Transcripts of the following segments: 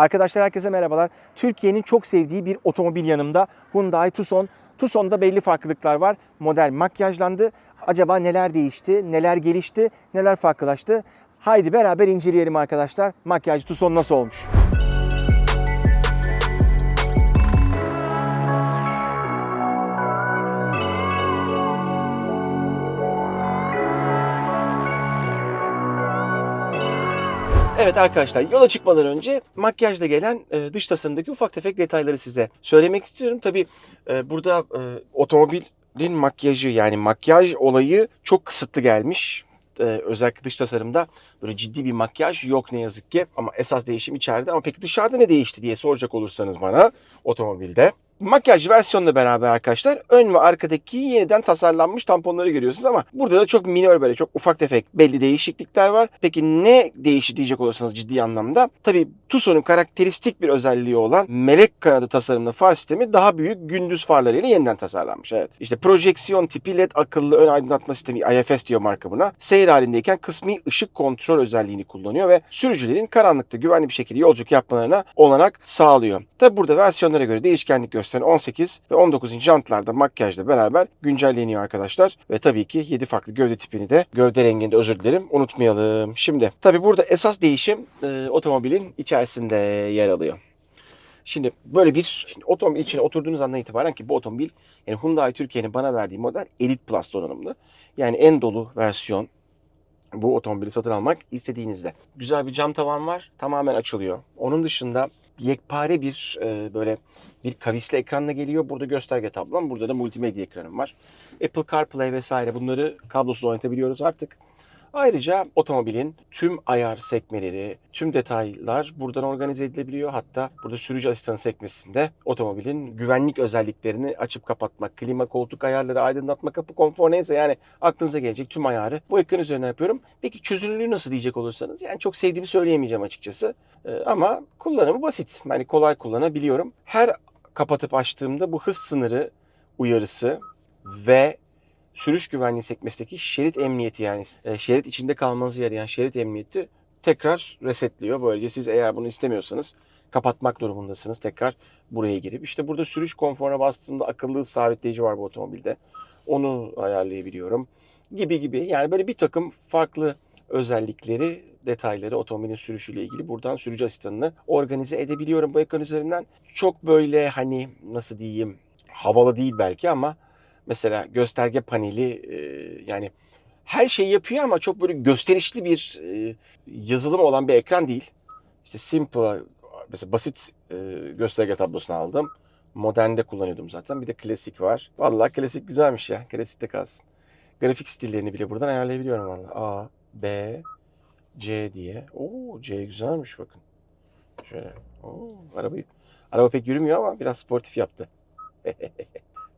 Arkadaşlar herkese merhabalar. Türkiye'nin çok sevdiği bir otomobil yanımda. Hyundai Tucson. Tucson'da belli farklılıklar var. Model makyajlandı. Acaba neler değişti, neler gelişti, neler farklılaştı? Haydi beraber inceleyelim arkadaşlar. Makyajlı Tucson nasıl olmuş? Evet arkadaşlar yola çıkmadan önce makyajla gelen e, dış tasarımdaki ufak tefek detayları size söylemek istiyorum. Tabi burada e, otomobilin makyajı yani makyaj olayı çok kısıtlı gelmiş. E, özellikle dış tasarımda böyle ciddi bir makyaj yok ne yazık ki. Ama esas değişim içeride. Ama peki dışarıda ne değişti diye soracak olursanız bana otomobilde. Makyaj versiyonla beraber arkadaşlar ön ve arkadaki yeniden tasarlanmış tamponları görüyorsunuz ama burada da çok minor böyle çok ufak tefek belli değişiklikler var. Peki ne değişti diyecek olursanız ciddi anlamda tabii Tucson'un karakteristik bir özelliği olan melek kanadı tasarımlı far sistemi daha büyük gündüz farlarıyla yeniden tasarlanmış. Evet. İşte projeksiyon tipi LED akıllı ön aydınlatma sistemi IFS diyor marka buna. Seyir halindeyken kısmi ışık kontrol özelliğini kullanıyor ve sürücülerin karanlıkta güvenli bir şekilde yolculuk yapmalarına olanak sağlıyor. Tabi burada versiyonlara göre değişkenlik gösteren 18 ve 19 inç jantlarda makyajla beraber güncelleniyor arkadaşlar. Ve tabii ki 7 farklı gövde tipini de gövde renginde özür dilerim unutmayalım. Şimdi tabi burada esas değişim e, otomobilin içerisinde yer alıyor. Şimdi böyle bir şimdi otomobil içine oturduğunuz andan itibaren ki bu otomobil yani Hyundai Türkiye'nin bana verdiği model Elite Plus donanımlı. Yani en dolu versiyon bu otomobili satın almak istediğinizde. Güzel bir cam tavan var. Tamamen açılıyor. Onun dışında yekpare bir e, böyle bir kavisli ekranla geliyor. Burada gösterge tablom. Burada da multimedya ekranım var. Apple CarPlay vesaire bunları kablosuz oynatabiliyoruz artık. Ayrıca otomobilin tüm ayar sekmeleri, tüm detaylar buradan organize edilebiliyor. Hatta burada sürücü asistanı sekmesinde otomobilin güvenlik özelliklerini açıp kapatmak, klima, koltuk ayarları, aydınlatma, kapı konfor neyse yani aklınıza gelecek tüm ayarı bu ekran üzerine yapıyorum. Peki çözünürlüğü nasıl diyecek olursanız yani çok sevdiğimi söyleyemeyeceğim açıkçası. Ee, ama kullanımı basit. Yani kolay kullanabiliyorum. Her kapatıp açtığımda bu hız sınırı uyarısı ve sürüş güvenliği sekmesindeki şerit emniyeti yani e, şerit içinde kalmanızı yarayan şerit emniyeti tekrar resetliyor. Böylece siz eğer bunu istemiyorsanız kapatmak durumundasınız. Tekrar buraya girip işte burada sürüş konforuna bastığımda akıllı sabitleyici var bu otomobilde. Onu ayarlayabiliyorum gibi gibi. Yani böyle bir takım farklı özellikleri, detayları otomobilin sürüşüyle ilgili buradan sürücü asistanını organize edebiliyorum bu ekran üzerinden. Çok böyle hani nasıl diyeyim havalı değil belki ama mesela gösterge paneli e, yani her şeyi yapıyor ama çok böyle gösterişli bir e, yazılım olan bir ekran değil. İşte simple mesela basit e, gösterge tablosunu aldım. Modernde kullanıyordum zaten. Bir de klasik var. Vallahi klasik güzelmiş ya. Klasikte kalsın. Grafik stillerini bile buradan ayarlayabiliyorum vallahi. A, B, C diye. Oo C güzelmiş bakın. Şöyle. Oo, arabayı araba pek yürümüyor ama biraz sportif yaptı.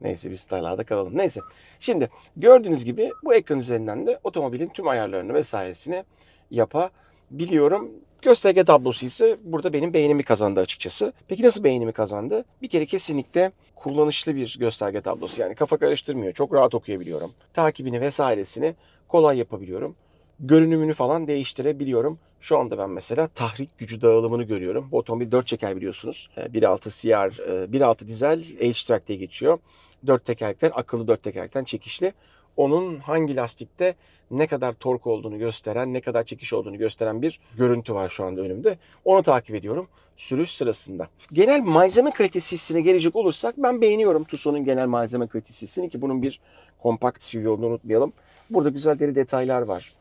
Neyse biz style'larda kalalım. Neyse. Şimdi gördüğünüz gibi bu ekran üzerinden de otomobilin tüm ayarlarını vesairesini yapabiliyorum. Gösterge tablosu ise burada benim beğenimi kazandı açıkçası. Peki nasıl beğenimi kazandı? Bir kere kesinlikle kullanışlı bir gösterge tablosu. Yani kafa karıştırmıyor. Çok rahat okuyabiliyorum. Takibini vesairesini kolay yapabiliyorum. Görünümünü falan değiştirebiliyorum. Şu anda ben mesela tahrik gücü dağılımını görüyorum. Bu otomobil 4 çeker biliyorsunuz. 1.6 CR, 1.6 dizel H-Track diye geçiyor. 4 tekerlekten, akıllı 4 tekerlekten çekişli. Onun hangi lastikte ne kadar tork olduğunu gösteren, ne kadar çekiş olduğunu gösteren bir görüntü var şu anda önümde. Onu takip ediyorum sürüş sırasında. Genel malzeme kalitesi hissine gelecek olursak ben beğeniyorum Tucson'un genel malzeme kalitesi hissini ki bunun bir kompakt SUV olduğunu unutmayalım. Burada güzel deri detaylar var.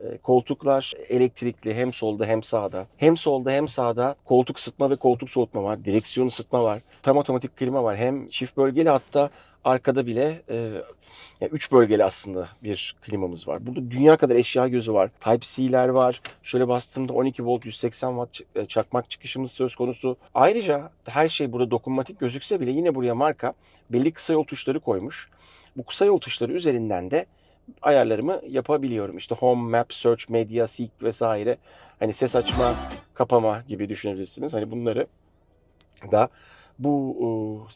E, Koltuklar elektrikli hem solda hem sağda. Hem solda hem sağda koltuk ısıtma ve koltuk soğutma var. Direksiyon ısıtma var. Tam otomatik klima var. Hem çift bölgeli hatta arkada bile e, yani üç bölgeli aslında bir klimamız var. Burada dünya kadar eşya gözü var. Type-C'ler var. Şöyle bastığımda 12 volt 180 watt çakmak çıkışımız söz konusu. Ayrıca her şey burada dokunmatik gözükse bile yine buraya marka belli kısa yol tuşları koymuş. Bu kısa yol tuşları üzerinden de ayarlarımı yapabiliyorum. İşte Home, Map, Search, Media, Seek vesaire. Hani ses açma, kapama gibi düşünebilirsiniz. Hani bunları da Bu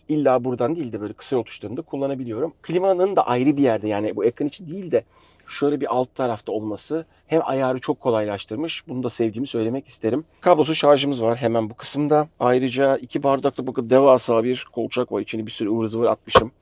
e, illa buradan değil de böyle kısa yol tuşlarında kullanabiliyorum. Klimanın da ayrı bir yerde yani bu ekran için değil de şöyle bir alt tarafta olması hem ayarı çok kolaylaştırmış. Bunu da sevdiğimi söylemek isterim. Kablosuz şarjımız var hemen bu kısımda. Ayrıca iki bardaklı bakın devasa bir kolçak var. İçine bir sürü ıvır zıvır atmışım.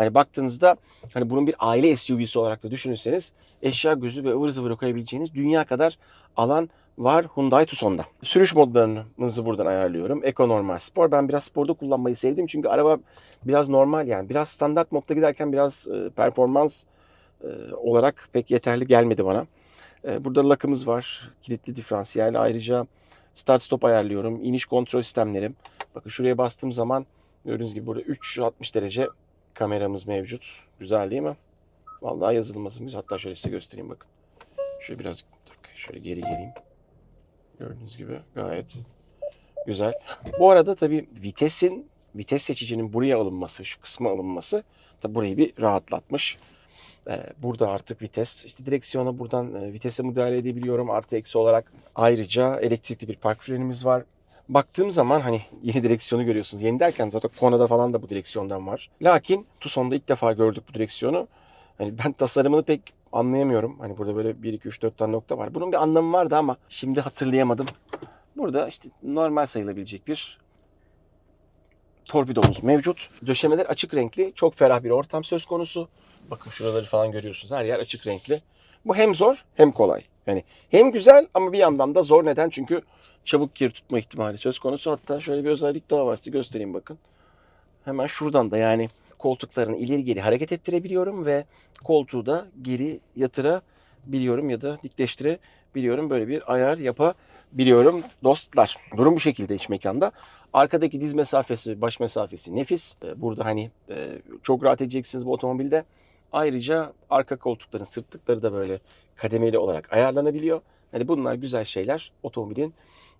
Hani baktığınızda hani bunun bir aile SUV'si olarak da düşünürseniz eşya gözü ve ıvır zıvır koyabileceğiniz dünya kadar alan var Hyundai Tucson'da. Sürüş modlarınızı buradan ayarlıyorum. Eco normal spor. Ben biraz sporda kullanmayı sevdim çünkü araba biraz normal yani. Biraz standart modda giderken biraz e, performans e, olarak pek yeterli gelmedi bana. E, burada lakımız var. Kilitli diferansiyel. Ayrıca start stop ayarlıyorum. İniş kontrol sistemlerim. Bakın şuraya bastığım zaman gördüğünüz gibi burada 360 derece kameramız mevcut. Güzel değil mi? Vallahi yazılması güzel. Hatta şöyle size göstereyim bakın. Şöyle biraz şöyle geri geleyim. Gördüğünüz gibi gayet güzel. Bu arada tabii vitesin, vites seçicinin buraya alınması, şu kısma alınması da burayı bir rahatlatmış. Ee, Burada artık vites, işte direksiyona buradan e, vitese müdahale edebiliyorum artı eksi olarak. Ayrıca elektrikli bir park frenimiz var. Baktığım zaman hani yeni direksiyonu görüyorsunuz. Yeni derken zaten Kona'da falan da bu direksiyondan var. Lakin Tucson'da ilk defa gördük bu direksiyonu. Hani ben tasarımını pek anlayamıyorum. Hani burada böyle 1, 2, 3, 4 tane nokta var. Bunun bir anlamı vardı ama şimdi hatırlayamadım. Burada işte normal sayılabilecek bir torpidomuz mevcut. Döşemeler açık renkli. Çok ferah bir ortam söz konusu. Bakın şuraları falan görüyorsunuz. Her yer açık renkli. Bu hem zor hem kolay. Yani hem güzel ama bir yandan da zor. Neden? Çünkü çabuk kir tutma ihtimali söz konusu. Hatta şöyle bir özellik daha var. Size göstereyim bakın. Hemen şuradan da yani koltuklarını ileri geri hareket ettirebiliyorum ve koltuğu da geri yatırabiliyorum ya da dikleştirebiliyorum. Böyle bir ayar yapabiliyorum dostlar. Durum bu şekilde iç mekanda. Arkadaki diz mesafesi, baş mesafesi nefis. Ee, Burada hani e, çok rahat edeceksiniz bu otomobilde. Ayrıca arka koltukların sırtlıkları da böyle kademeli olarak ayarlanabiliyor. Hani bunlar güzel şeyler. Otomobilin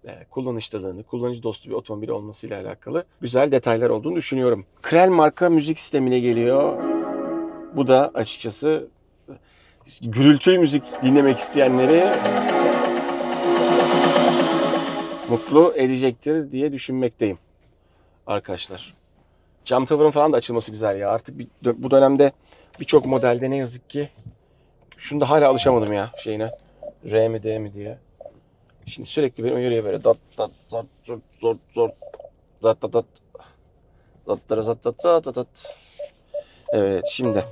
e, kullanışlılığını, kullanıcı dostu bir otomobil olmasıyla alakalı güzel detaylar olduğunu düşünüyorum. Krell marka müzik sistemine geliyor. Bu da açıkçası e, gürültülü müzik dinlemek isteyenleri mutlu edecektir diye düşünmekteyim arkadaşlar. Cam tavanın falan da açılması güzel ya. Artık bir, bu dönemde birçok modelde ne yazık ki şunu da hala alışamadım ya şeyine. R mi D mi diye. Şimdi sürekli beni uyarıyor böyle. Dat dat zat zor zor zor. Zat dat dat. Zat zat zat zat zat zat zat. Evet şimdi.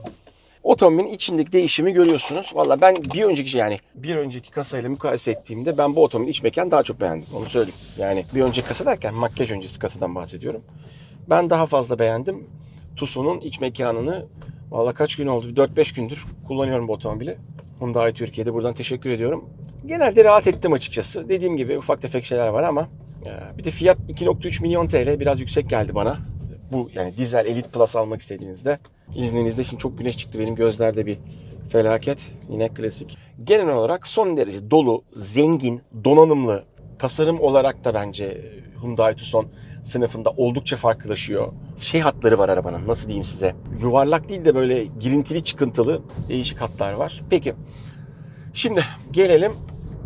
Otomobilin içindeki değişimi görüyorsunuz. Valla ben bir önceki yani bir önceki kasayla mukayese ettiğimde ben bu otomobilin iç mekanı daha çok beğendim. Onu söyleyeyim. Yani bir önceki kasa derken makyaj öncesi kasadan bahsediyorum. Ben daha fazla beğendim. Tucson'un iç mekanını valla kaç gün oldu? 4-5 gündür kullanıyorum bu otomobili. Hyundai Türkiye'de buradan teşekkür ediyorum. Genelde rahat ettim açıkçası. Dediğim gibi ufak tefek şeyler var ama e, bir de fiyat 2.3 milyon TL biraz yüksek geldi bana. Bu yani dizel Elite Plus almak istediğinizde izninizle şimdi çok güneş çıktı benim gözlerde bir felaket. Yine klasik. Genel olarak son derece dolu, zengin, donanımlı tasarım olarak da bence Hyundai Tucson sınıfında oldukça farklılaşıyor. Şey hatları var arabanın nasıl diyeyim size. Yuvarlak değil de böyle girintili çıkıntılı değişik hatlar var. Peki şimdi gelelim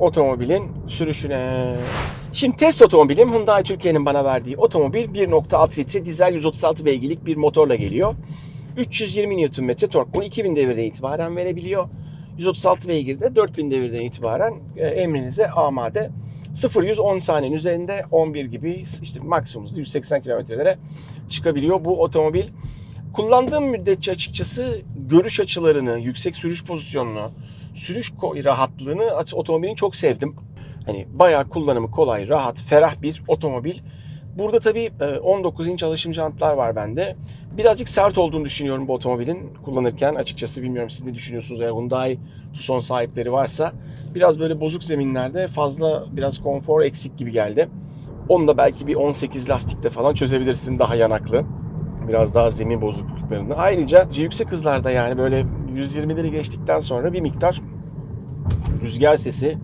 otomobilin sürüşüne. Şimdi test otomobilim Hyundai Türkiye'nin bana verdiği otomobil 1.6 litre dizel 136 beygirlik bir motorla geliyor. 320 Nm tork 12.000 devirden itibaren verebiliyor. 136 beygirde 4000 devirden itibaren e, emrinize amade. 0-110 saniyenin üzerinde 11 gibi işte maksimumda 180 kilometrelere çıkabiliyor bu otomobil. Kullandığım müddetçe açıkçası görüş açılarını, yüksek sürüş pozisyonunu, sürüş rahatlığını at- otomobilin çok sevdim. Hani bayağı kullanımı kolay, rahat, ferah bir otomobil. Burada tabii e, 19 inç alışım jantlar var bende. Birazcık sert olduğunu düşünüyorum bu otomobilin kullanırken. Açıkçası bilmiyorum siz ne düşünüyorsunuz eğer Hyundai Tucson sahipleri varsa. Biraz böyle bozuk zeminlerde fazla biraz konfor eksik gibi geldi. Onu da belki bir 18 lastikte falan çözebilirsin daha yanaklı. Biraz daha zemin bozukluklarını. Ayrıca yüksek hızlarda yani böyle 120'leri geçtikten sonra bir miktar rüzgar sesi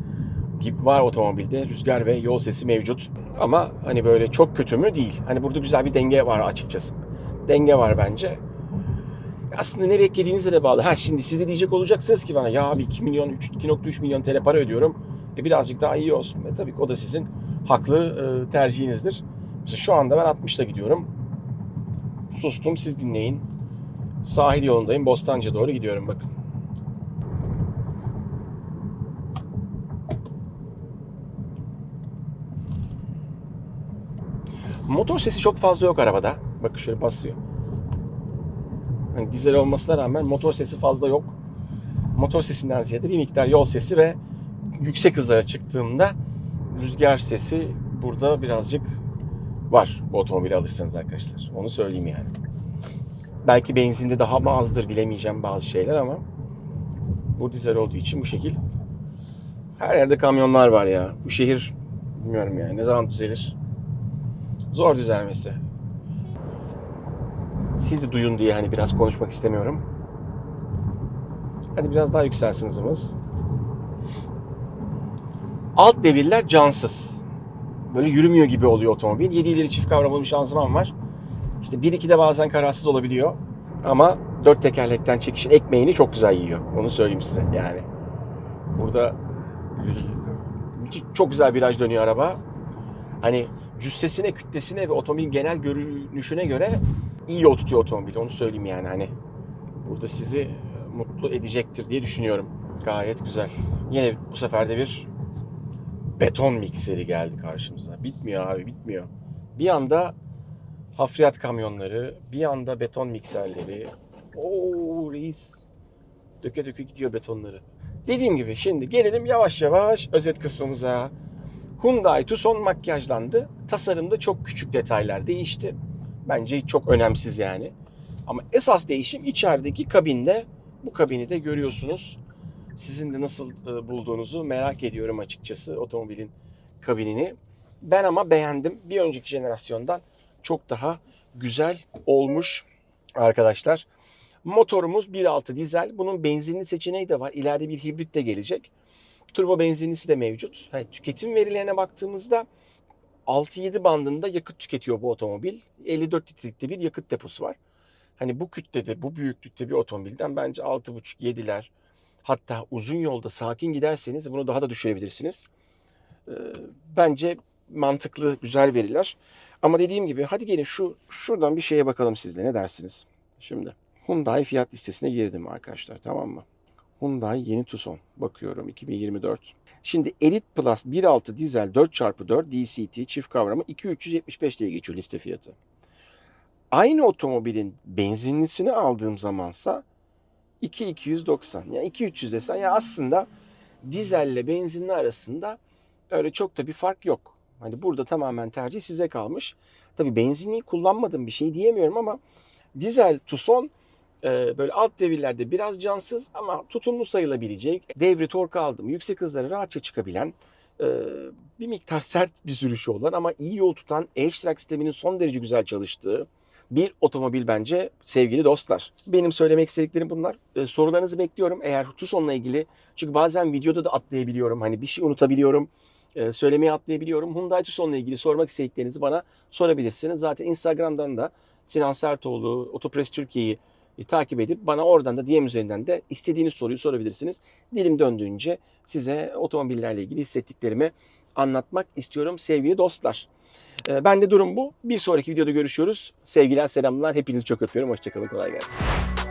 gibi var otomobilde. Rüzgar ve yol sesi mevcut. Ama hani böyle çok kötü mü değil. Hani burada güzel bir denge var açıkçası. Denge var bence. Aslında ne beklediğinize de bağlı. Ha şimdi siz de diyecek olacaksınız ki bana ya abi 2 milyon 3 2.3 milyon TL para ödüyorum. E birazcık daha iyi olsun. E tabii ki o da sizin haklı e, tercihinizdir. Mesela şu anda ben 60'la gidiyorum. sustum siz dinleyin. Sahil yolundayım. Bostancı'ya doğru gidiyorum bakın. Motor sesi çok fazla yok arabada. Bakın şöyle basıyor. Hani dizel olmasına rağmen motor sesi fazla yok. Motor sesinden ziyade bir miktar yol sesi ve yüksek hızlara çıktığımda rüzgar sesi burada birazcık var bu otomobili alırsanız arkadaşlar. Onu söyleyeyim yani. Belki benzinde daha mı azdır bilemeyeceğim bazı şeyler ama bu dizel olduğu için bu şekil. Her yerde kamyonlar var ya. Bu şehir bilmiyorum yani ne zaman düzelir. Zor düzelmesi. Siz de duyun diye hani biraz konuşmak istemiyorum. Hadi biraz daha yükselsin hızımız. Alt devirler cansız. Böyle yürümüyor gibi oluyor otomobil. 7 ileri çift kavramalı bir şanzıman var. İşte 1-2'de bazen kararsız olabiliyor. Ama dört tekerlekten çekişin ekmeğini çok güzel yiyor. Onu söyleyeyim size yani. Burada çok güzel viraj dönüyor araba. Hani cüssesine, kütlesine ve otomobilin genel görünüşüne göre iyi yol tutuyor otomobil. Onu söyleyeyim yani hani. Burada sizi mutlu edecektir diye düşünüyorum. Gayet güzel. Yine bu sefer de bir beton mikseri geldi karşımıza. Bitmiyor abi bitmiyor. Bir anda hafriyat kamyonları, bir anda beton mikserleri. Oo reis. Döke döke gidiyor betonları. Dediğim gibi şimdi gelelim yavaş yavaş özet kısmımıza. Hyundai Tucson makyajlandı. Tasarımda çok küçük detaylar değişti. Bence çok önemsiz yani. Ama esas değişim içerideki kabinde. Bu kabini de görüyorsunuz. Sizin de nasıl e, bulduğunuzu merak ediyorum açıkçası otomobilin kabinini. Ben ama beğendim. Bir önceki jenerasyondan çok daha güzel olmuş arkadaşlar. Motorumuz 1.6 dizel. Bunun benzinli seçeneği de var. İleride bir hibrit de gelecek. Turbo benzinlisi de mevcut. Yani tüketim verilerine baktığımızda 6-7 bandında yakıt tüketiyor bu otomobil. 54 litrelikte bir yakıt deposu var. Hani bu kütlede, bu büyüklükte bir otomobilden bence 6.5-7'ler hatta uzun yolda sakin giderseniz bunu daha da düşürebilirsiniz. Ee, bence mantıklı, güzel veriler. Ama dediğim gibi hadi gelin şu şuradan bir şeye bakalım sizle ne dersiniz? Şimdi Hyundai fiyat listesine girdim arkadaşlar tamam mı? Hyundai yeni Tucson bakıyorum 2024. Şimdi Elite Plus 1.6 dizel 4x4 DCT çift kavramı 2375 diye geçiyor liste fiyatı. Aynı otomobilin benzinlisini aldığım zamansa 2290. Yani 2300 desen ya aslında dizelle benzinli arasında öyle çok da bir fark yok. Hani burada tamamen tercih size kalmış. Tabii benzinliği kullanmadım bir şey diyemiyorum ama dizel Tucson böyle alt devirlerde biraz cansız ama tutumlu sayılabilecek. Devri tork aldım. Yüksek hızlara rahatça çıkabilen e, bir miktar sert bir sürüşü olan ama iyi yol tutan e-track sisteminin son derece güzel çalıştığı bir otomobil bence sevgili dostlar. Benim söylemek istediklerim bunlar. Ee, sorularınızı bekliyorum. Eğer Tucson'la ilgili çünkü bazen videoda da atlayabiliyorum. Hani bir şey unutabiliyorum. Ee, söylemeyi atlayabiliyorum. Hyundai Tucson'la ilgili sormak istediklerinizi bana sorabilirsiniz. Zaten Instagram'dan da Sinan Sertoğlu, Otopres Türkiye'yi e, takip edip bana oradan da DM üzerinden de istediğiniz soruyu sorabilirsiniz. Dilim döndüğünce size otomobillerle ilgili hissettiklerimi anlatmak istiyorum sevgili dostlar. Ee, Ben de durum bu. Bir sonraki videoda görüşüyoruz. Sevgiler, selamlar. Hepinizi çok öpüyorum. Hoşçakalın. Kolay gelsin.